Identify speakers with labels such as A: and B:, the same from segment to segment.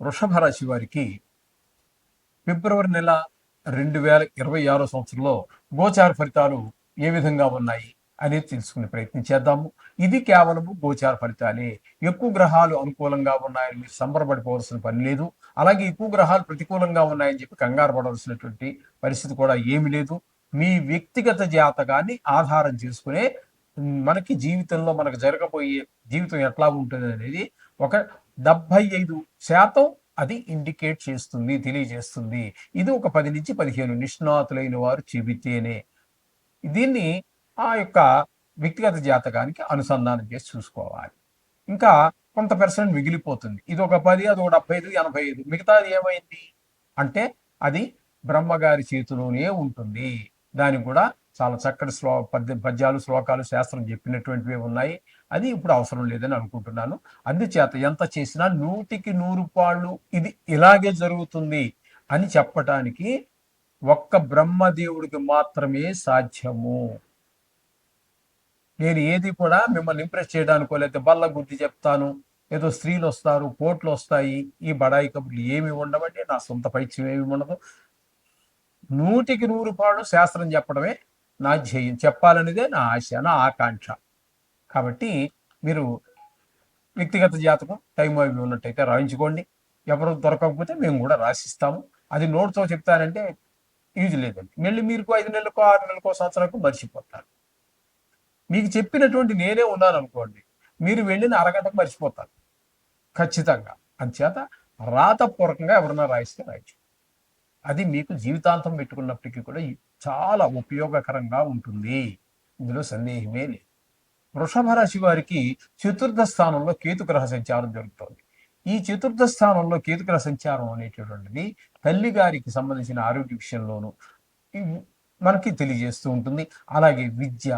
A: వృషభ రాశి వారికి ఫిబ్రవరి నెల రెండు వేల ఇరవై ఆరో సంవత్సరంలో గోచార ఫలితాలు ఏ విధంగా ఉన్నాయి అనేది తెలుసుకునే ప్రయత్నం చేద్దాము. ఇది కేవలము గోచార ఫలితాలే. ఎక్కువ గ్రహాలు అనుకూలంగా ఉన్నాయని మీరు సంబరపడిపోవాల్సిన పని లేదు. అలాగే ఎక్కువ గ్రహాలు ప్రతికూలంగా ఉన్నాయని చెప్పి కంగారు పడవలసినటువంటి పరిస్థితి కూడా ఏమీ లేదు. మీ వ్యక్తిగత జాతకాన్ని ఆధారం చేసుకునే మనకి జీవితంలో మనకు జరగబోయే జీవితం ఎట్లా ఉంటుంది అనేది ఒక డెబ్బై ఐదు శాతం అది ఇండికేట్ చేస్తుంది తెలియజేస్తుంది. ఇది ఒక పది నుంచి పదిహేను నిష్ణాతులైన వారు చెబితేనే దీన్ని ఆ యొక్క వ్యక్తిగత జాతకానికి అనుసంధానం చేసి చూసుకోవాలి. ఇంకా కొంత పర్సెంట్ మిగిలిపోతుంది. ఇది ఒక పది అది ఒక డెబ్బై ఐదు ఎనభై ఐదు. మిగతాది ఏమైంది? అంటే అది బ్రహ్మగారి చేతిలోనే ఉంటుంది. దానికి కూడా చాలా చక్కటి శ్లో పద్య పద్యాలు శ్లోకాలు శాస్త్రం చెప్పినటువంటివి ఉన్నాయి. అది ఇప్పుడు అవసరం లేదని అనుకుంటున్నాను. అందుచేత ఎంత చేసినా నూటికి నూరు పాళ్ళు ఇది ఇలాగే జరుగుతుంది అని చెప్పటానికి ఒక్క బ్రహ్మదేవుడికి మాత్రమే సాధ్యము. నేను ఏది కూడా మిమ్మల్ని ఇంప్రెస్ చేయడానికో లేకపోతే బల్ల గుర్తి చెప్తాను. ఏదో స్త్రీలు వస్తారు కోట్లు వస్తాయి ఈ బడాయి కబుర్లు ఏమి ఉండవండి నా సొంత పైత్యం ఏమి ఉండదు. నూటికి నూరు పాడు శాస్త్రం చెప్పడమే నా ధ్యేయం. చెప్పాలనేదే నా ఆశ నా ఆకాంక్ష. కాబట్టి మీరు వ్యక్తిగత జాతకం టైం అవి ఉన్నట్టయితే రాయించుకోండి. ఎవరు దొరకకపోతే మేము కూడా రాసిస్తాము. అది నోట్తో చెప్తానంటే యూజ్ లేదండి. మళ్ళీ మీరు ఐదు నెలలకో ఆరు నెలలకో సంవత్సరాలకు మర్చిపోతారు. మీకు చెప్పినటువంటి నేనే ఉన్నాను అనుకోండి మీరు వెళ్ళిన అరగంటకు మర్చిపోతారు. ఖచ్చితంగా. అంచేత రాతపూర్వకంగా ఎవరన్నా రాయిస్తే రాయచ్చు. అది మీకు జీవితాంతం పెట్టుకున్నప్పటికీ కూడా చాలా ఉపయోగకరంగా ఉంటుంది. ఇందులో సందేహమే లేదు. వృషభ రాశి వారికి చతుర్థ స్థానంలో కేతుగ్రహ సంచారం జరుగుతోంది. ఈ చతుర్థ స్థానంలో కేతుగ్రహ సంచారం అనేటటువంటిది తల్లి గారికి సంబంధించిన ఆరోగ్య విషయంలోనూ మనకి తెలియజేస్తూ ఉంటుంది. అలాగే విద్య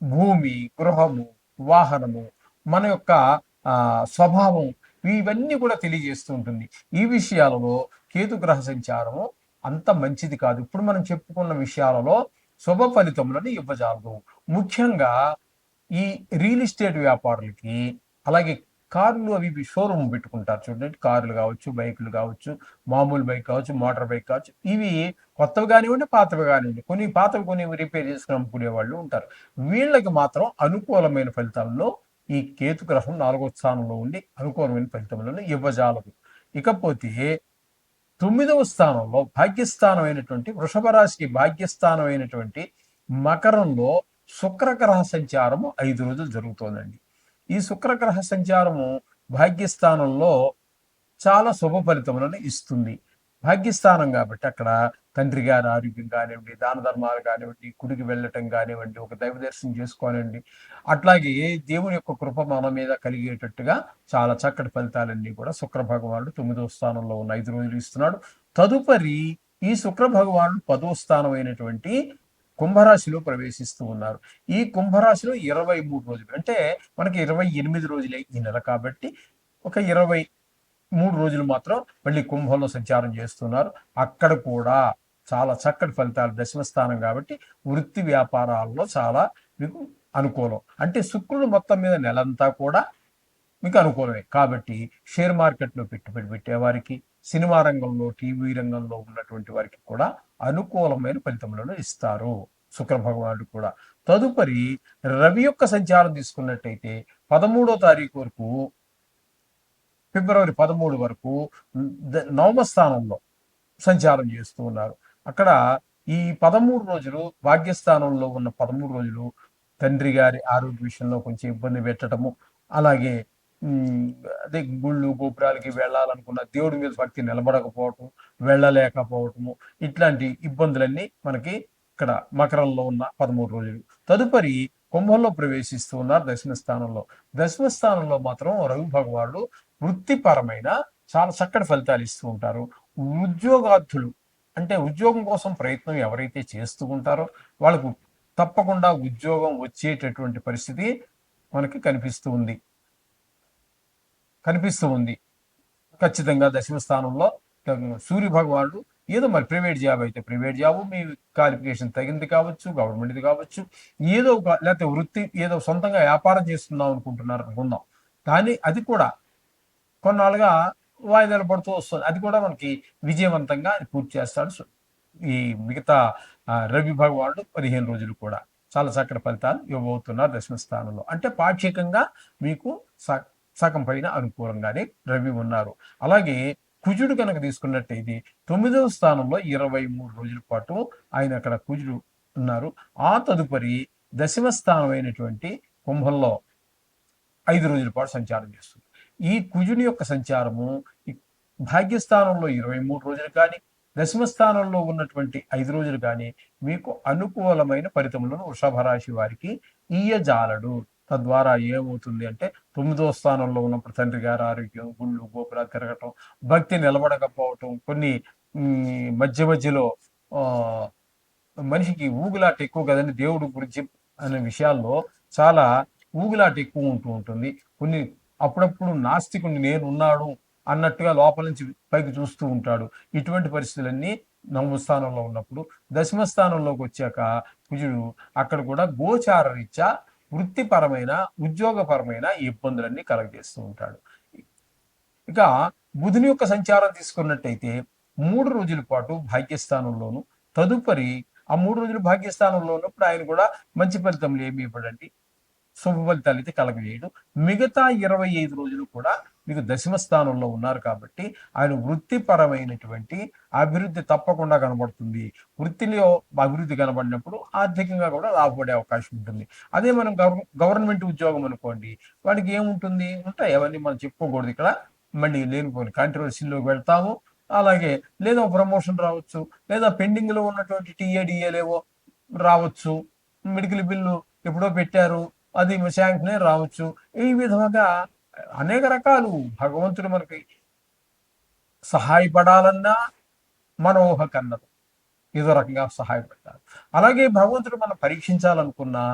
A: భూమి గృహము వాహనము మన యొక్క స్వభావం ఇవన్నీ కూడా తెలియజేస్తూ ఉంటుంది. ఈ విషయాలలో కేతుగ్రహ సంచారము అంత మంచిది కాదు. ఇప్పుడు మనం చెప్పుకున్న విషయాలలో శుభ ఫలితములను ఇవ్వజాలదు. ముఖ్యంగా ఈ రియల్ ఎస్టేట్ వ్యాపారులకి అలాగే కార్లు అవి షోరూమ్ పెట్టుకుంటారు చూడండి. కార్లు కావచ్చు బైకులు కావచ్చు మామూలు బైక్ కావచ్చు మోటార్ బైక్ కావచ్చు ఇవి కొత్తవి కానివ్వండి పాతవి కానివ్వండి కొన్ని పాతవి కొన్ని రిపేర్ చేసుకుని అమ్ముకునే వాళ్ళు ఉంటారు. వీళ్ళకి మాత్రం అనుకూలమైన ఫలితాల్లో ఈ కేతు గ్రహం నాలుగో స్థానంలో ఉండి అనుకూలమైన ఫలితములను ఇవ్వజాలదు. ఇకపోతే తొమ్మిదవ స్థానంలో భాగ్యస్థానం అయినటువంటి వృషభ రాశికి భాగ్యస్థానం అయినటువంటి మకరంలో శుక్రగ్రహ సంచారము ఐదు రోజులు జరుగుతోందండి. ఈ శుక్రగ్రహ సంచారము భాగ్యస్థానంలో చాలా శుభ ఫలితములను ఇస్తుంది. భాగ్యస్థానం కాబట్టి అక్కడ తండ్రి గారి ఆరోగ్యం కానివ్వండి దాన ధర్మాలు కానివ్వండి గుడికి వెళ్ళటం కానివ్వండి ఒక దైవ దర్శనం చేసుకోనివ్వండి అట్లాగే దేవుని యొక్క కృప మన మీద కలిగేటట్టుగా చాలా చక్కటి ఫలితాలన్నీ కూడా శుక్ర భగవానుడు తొమ్మిదో స్థానంలో ఉన్న ఐదు రోజులు ఇస్తున్నాడు. తదుపరి ఈ శుక్ర భగవానుడు పదో స్థానం అయినటువంటి కుంభరాశిలో ప్రవేశిస్తూ ఉన్నారు. ఈ కుంభరాశిలో ఇరవై మూడు రోజులు అంటే మనకి ఇరవై ఎనిమిది రోజులే ఈ నెల కాబట్టి ఒక ఇరవై మూడు రోజులు మాత్రం మళ్ళీ కుంభంలో సంచారం చేస్తున్నారు. అక్కడ కూడా చాలా చక్కటి ఫలితాలు దశమస్థానం కాబట్టి వృత్తి వ్యాపారాల్లో చాలా మీకు అనుకూలం. అంటే శుక్రుడు మొత్తం మీద నెలంతా కూడా మీకు అనుకూలమే. కాబట్టి షేర్ మార్కెట్లో పెట్టుబడి పెట్టేవారికి సినిమా రంగంలో టీవీ రంగంలో ఉన్నటువంటి వారికి కూడా అనుకూలమైన ఫలితములను ఇస్తారు శుక్ర భగవానుడు కూడా. తదుపరి రవి యొక్క సంచారం తీసుకున్నట్టయితే పదమూడో తారీఖు వరకు ఫిబ్రవరి పదమూడు వరకు నవమ స్థానంలో సంచారం చేస్తూ ఉన్నారు. అక్కడ ఈ పదమూడు రోజులు భాగ్యస్థానంలో ఉన్న పదమూడు రోజులు తండ్రి గారి ఆరోగ్య విషయంలో కొంచెం ఇబ్బంది పెట్టడము అలాగే అదే గుళ్ళు గోపురాలకి వెళ్ళాలనుకున్న దేవుడి మీద భక్తి నిలబడకపోవటం వెళ్ళలేకపోవటము ఇట్లాంటి ఇబ్బందులన్నీ మనకి ఇక్కడ మకరంలో ఉన్న పదమూడు రోజులు. తదుపరి కుంభంలో ప్రవేశిస్తూ ఉన్నారు దశమ స్థానంలో దశమ స్థానంలో మాత్రం రవి భగవానుడు వృత్తిపరమైన చాలా చక్కటి ఫలితాలు ఇస్తూ ఉంటారు. ఉద్యోగార్థులు అంటే ఉద్యోగం కోసం ప్రయత్నం ఎవరైతే చేస్తూ ఉంటారో వాళ్ళకు తప్పకుండా ఉద్యోగం వచ్చేటటువంటి పరిస్థితి మనకి కనిపిస్తూ ఉంది. కనిపిస్తూ ఉంది. ఖచ్చితంగా దశమ స్థానంలో సూర్య భగవానుడు ఏదో మరి ప్రైవేట్ జాబ్ అయితే ప్రైవేట్ జాబ్ మీ క్వాలిఫికేషన్ తగింది కావచ్చు గవర్నమెంట్ది కావచ్చు ఏదో ఒక లేకపోతే వృత్తి ఏదో సొంతంగా వ్యాపారం చేస్తున్నాం అనుకుంటున్నారు అనుకుందాం. కానీ అది కూడా కొన్నాళ్ళుగా వాయిదాలు పడుతూ వస్తుంది. అది కూడా మనకి విజయవంతంగా పూర్తి చేస్తాడు ఈ మిగతా రవి భగవానుడు పదిహేను రోజులు కూడా చాలా చక్కటి ఫలితాలు ఇవ్వబోతున్నారు దశమ స్థానంలో. అంటే పాక్షికంగా మీకు స- సగం పైన అనుకూలంగానే రవి ఉన్నారు. అలాగే కుజుడు కనుక తీసుకున్నట్టయితే తొమ్మిదవ స్థానంలో ఇరవై మూడు రోజుల పాటు ఆయన అక్కడ కుజుడు ఉన్నారు. ఆ తదుపరి దశమ స్థానం అయినటువంటి కుంభంలో ఐదు రోజుల పాటు సంచారం చేస్తుంది. ఈ కుజుని యొక్క సంచారము భాగ్యస్థానంలో ఇరవై మూడు రోజులు కానీ దశమ స్థానంలో ఉన్నటువంటి ఐదు రోజులు కానీ మీకు అనుకూలమైన ఫలితములను వృషభ రాశి వారికి ఇయ్యజాలడు. తద్వారా ఏమవుతుంది అంటే తొమ్మిదో స్థానంలో ఉన్నప్పుడు తండ్రి గారి ఆరోగ్యం గుళ్ళు గోపురాలు తిరగటం భక్తి నిలబడకపోవటం కొన్ని మధ్య మధ్యలో మనిషికి ఊగులాట ఎక్కువ కదండి దేవుడు గురించి అనే విషయాల్లో చాలా ఊగులాట ఎక్కువ ఉంటూ ఉంటుంది. కొన్ని అప్పుడప్పుడు నాస్తికుని నేను ఉన్నాడు అన్నట్టుగా లోపల నుంచి పైకి చూస్తూ ఉంటాడు. ఇటువంటి పరిస్థితులన్నీ నవమ స్థానంలో ఉన్నప్పుడు దశమ స్థానంలోకి వచ్చాక కుజుడు అక్కడ కూడా గోచార రీత్యా వృత్తిపరమైన ఉద్యోగపరమైన ఇబ్బందులన్నీ కలగజేస్తూ ఉంటాడు. ఇక బుధుని యొక్క సంచారం తీసుకున్నట్టయితే మూడు రోజుల పాటు భాగ్యస్థానంలోను తదుపరి ఆ మూడు రోజులు భాగ్యస్థానంలో ఉన్నప్పుడు ఆయన కూడా మంచి ఫలితములు ఏమి ఇవ్వడండి? శుభ ఫలితాలు అయితే కలగజేయడు. మిగతా ఇరవై ఐదు రోజులు కూడా మీకు దశమ స్థానంలో ఉన్నారు కాబట్టి ఆయన వృత్తిపరమైనటువంటి అభివృద్ధి తప్పకుండా కనబడుతుంది. వృత్తిలో అభివృద్ధి కనబడినప్పుడు ఆర్థికంగా కూడా లాభపడే అవకాశం ఉంటుంది. అదే మనం గవర్ గవర్నమెంట్ ఉద్యోగం అనుకోండి వాడికి ఏముంటుంది? ఉంటాయి అవన్నీ మనం చెప్పుకోకూడదు ఇక్కడ. మళ్ళీ లేనిపోయిన కాంట్రవర్సీలోకి వెళ్తాము. అలాగే లేదా ప్రమోషన్ రావచ్చు లేదా పెండింగ్లో ఉన్నటువంటి టీఏడిఏలేవో రావచ్చు. మెడికల్ బిల్లు ఎప్పుడో పెట్టారు. అది విషయానికినే రావచ్చు. ఈ విధముగా అనేక రకాలు భగవంతుడు మనకి సహాయపడాలన్నా మన ఊహ కన్నదు ఏదో రకంగా సహాయపడతారు అలాగే భగవంతుడు మనం పరీక్షించాలనుకున్నా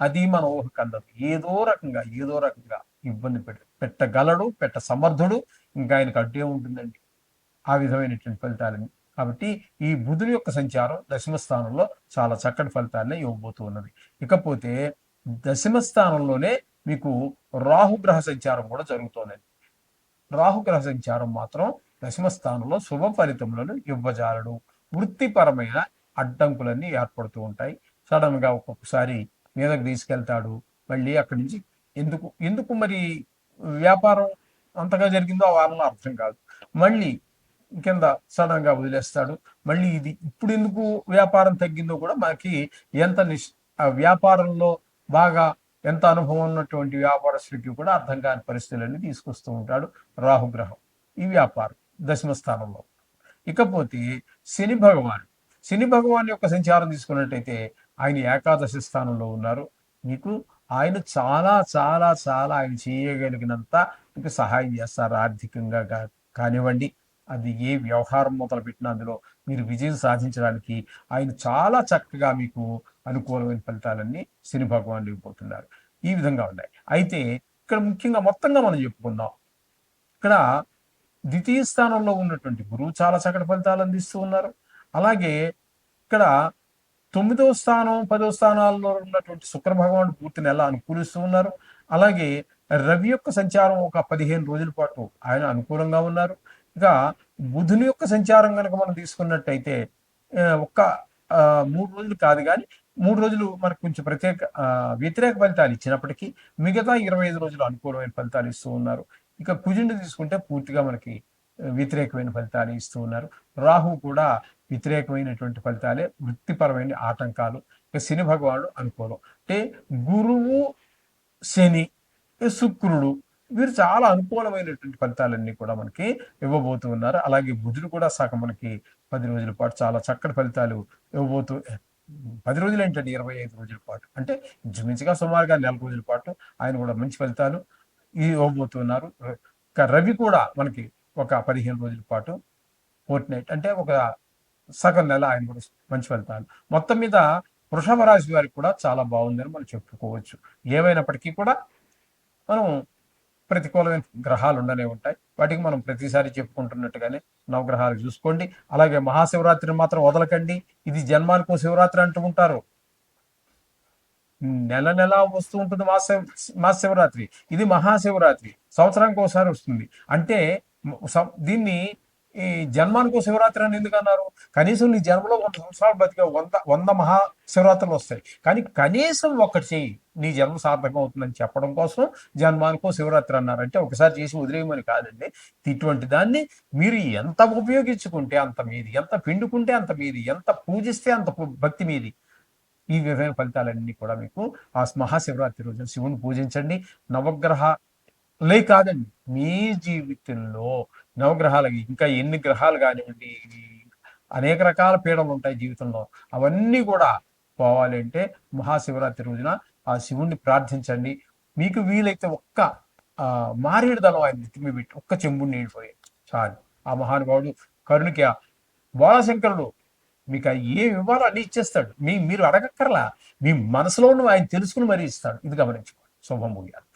A: అది మన ఊహ కన్నది ఏదో రకంగా ఏదో రకంగా ఇబ్బంది పెట్ పెట్టగలడు పెట్ట సమర్థుడు ఇంకా ఆయనకు అడ్డే ఉంటుందండి. ఆ విధమైనటువంటి ఫలితాలని. కాబట్టి ఈ బుధుని యొక్క సంచారం దశమ స్థానంలో చాలా చక్కటి ఫలితాలనే ఇవ్వబోతూ ఉన్నది. ఇకపోతే దశమ స్థానంలోనే మీకు రాహుగ్రహ సంచారం కూడా జరుగుతోందండి రాహుగ్రహ సంచారం మాత్రం దశమ స్థానంలో శుభ ఫలితములను ఇవ్వజాలడు. వృత్తిపరమైన అడ్డంకులన్నీ ఏర్పడుతూ ఉంటాయి. సడన్గా ఒక్కొక్కసారి మీదకు తీసుకెళ్తాడు. మళ్ళీ అక్కడి నుంచి ఎందుకు ఎందుకు మరి వ్యాపారం అంతగా జరిగిందో ఆ వారంలో అర్థం కాదు. మళ్ళీ కింద సడన్గా వదిలేస్తాడు. మళ్ళీ ఇది ఇప్పుడు ఎందుకు వ్యాపారం తగ్గిందో కూడా మనకి ఎంత నిష్ ఆ వ్యాపారంలో బాగా ఎంత అనుభవం ఉన్నటువంటి వ్యాపారస్తుడికి కూడా అర్థం కాని పరిస్థితులన్నీ తీసుకొస్తూ ఉంటాడు రాహుగ్రహం ఈ వ్యాపారం దశమ స్థానంలో. ఇకపోతే శని భగవాన్ శని భగవాన్ యొక్క సంచారం తీసుకున్నట్టయితే ఆయన ఏకాదశి స్థానంలో ఉన్నారు. మీకు ఆయన చాలా చాలా చాలా ఆయన చేయగలిగినంత మీకు సహాయం చేస్తారు ఆర్థికంగా కానివ్వండి. అది ఏ వ్యవహారం మొదలుపెట్టిన అందులో మీరు విజయం సాధించడానికి ఆయన చాలా చక్కగా మీకు అనుకూలమైన ఫలితాలన్నీ శని భగవానులు ఇవ్వబోతున్నారు ఈ విధంగా ఉన్నాయి. అయితే ఇక్కడ ముఖ్యంగా మొత్తంగా మనం చెప్పుకుందాం. ఇక్కడ ద్వితీయ స్థానంలో ఉన్నటువంటి గురువు చాలా చక్కటి ఫలితాలు అందిస్తూ ఉన్నారు. అలాగే ఇక్కడ తొమ్మిదవ స్థానం పదో స్థానాల్లో ఉన్నటువంటి శుక్ర భగవానుడు పూర్తి నెల అనుకూలిస్తూ ఉన్నారు? అలాగే రవి యొక్క సంచారం ఒక పదిహేను రోజుల పాటు ఆయన అనుకూలంగా ఉన్నారు. ఇక బుధుని యొక్క సంచారం కనుక మనం తీసుకున్నట్టయితే ఒక్క మూడు రోజులు కాదు కానీ మూడు రోజులు మనకు కొంచెం ప్రత్యేక వ్యతిరేక ఫలితాలు ఇచ్చినప్పటికీ మిగతా ఇరవై ఐదు రోజులు అనుకూలమైన ఫలితాలు ఇస్తూ ఉన్నారు. ఇక కుజుని తీసుకుంటే పూర్తిగా మనకి వ్యతిరేకమైన ఫలితాలు ఇస్తూ ఉన్నారు. రాహు కూడా వ్యతిరేకమైనటువంటి ఫలితాలే వృత్తిపరమైన ఆటంకాలు ఇక శని భగవానుడు అనుకూలం. అంటే గురువు శని శుక్రుడు వీరు చాలా అనుకూలమైనటువంటి ఫలితాలన్నీ కూడా మనకి ఇవ్వబోతున్నారు అలాగే బుధుడు కూడా సగం మనకి పది రోజుల పాటు చాలా చక్కటి ఫలితాలు ఇవ్వబోతూ పది రోజులు ఏంటండి ఇరవై ఐదు రోజుల పాటు. అంటే ఇంచుమించుగా సుమారుగా నెల రోజుల పాటు ఆయన కూడా మంచి ఫలితాలు ఇవ్వబోతున్నారు. రవి కూడా మనకి ఒక పదిహేను రోజుల పాటు ఫోర్ట్ నైట్ అంటే ఒక సగం నెల ఆయన కూడా మంచి ఫలితాలు. మొత్తం మీద వృషభ రాశి వారికి కూడా చాలా బాగుందని మనం చెప్పుకోవచ్చు. ఏమైనప్పటికీ కూడా మనం ప్రతికూలమైన గ్రహాలు ఉండనే ఉంటాయి. వాటికి మనం ప్రతిసారి చెప్పుకుంటున్నట్టుగానే నవగ్రహాలు చూసుకోండి. అలాగే మహాశివరాత్రిని మాత్రం వదలకండి. ఇది జన్మానికో శివరాత్రి అంటూ ఉంటారు. నెల నెల వస్తూ ఉంటుంది మాస మహాశివరాత్రి ఇది మహాశివరాత్రి. సంవత్సరానికి ఒకసారి వస్తుంది. అంటే దీన్ని ఈ జన్మానికి శివరాత్రి అని ఎందుకు అన్నారు? కనీసం నీ జన్మలో వంద సంవత్సరాలు బతికే వంద వంద మహా శివరాత్రులు వస్తాయి. కానీ కనీసం ఒక్కటి చేయి నీ జన్మ సార్థకం అవుతుందని చెప్పడం కోసం జన్మానికో శివరాత్రి అన్నారు. అంటే ఒకసారి చేసి వదిలేయమని కాదండి. ఇటువంటి దాన్ని మీరు ఎంత ఉపయోగించుకుంటే అంత మీది ఎంత పిండుకుంటే అంత మీది ఎంత పూజిస్తే అంత భక్తి మీది. ఈ విధమైన ఫలితాలన్నీ కూడా మీకు ఆ మహాశివరాత్రి రోజున శివుని పూజించండి. నవగ్రహ లే కాదండి మీ జీవితంలో నవగ్రహాలకి ఇంకా ఎన్ని గ్రహాలు కానివ్వండి అనేక రకాల పీడలు ఉంటాయి జీవితంలో. అవన్నీ కూడా పోవాలి అంటే మహాశివరాత్రి రోజున ఆ శివుణ్ణి ప్రార్థించండి. మీకు వీలైతే ఒక్క ఆ మారేడు దళం ఆయన నెత్తిమి పెట్టి ఒక్క చెంబుని నీళ్ళు పోయి చాలు. ఆ మహానుభావుడు కరుణికి బోళాశంకరుడు మీకు ఆ ఏం ఇవ్వాలో అన్ని ఇచ్చేస్తాడు. మీ మీరు అడగక్కర్లా. మీ మనసులో ఉన్న ఆయన తెలుసుకుని మరీ ఇస్తాడు. ఇది గమనించుకోండి. శుభం ముగియాలి.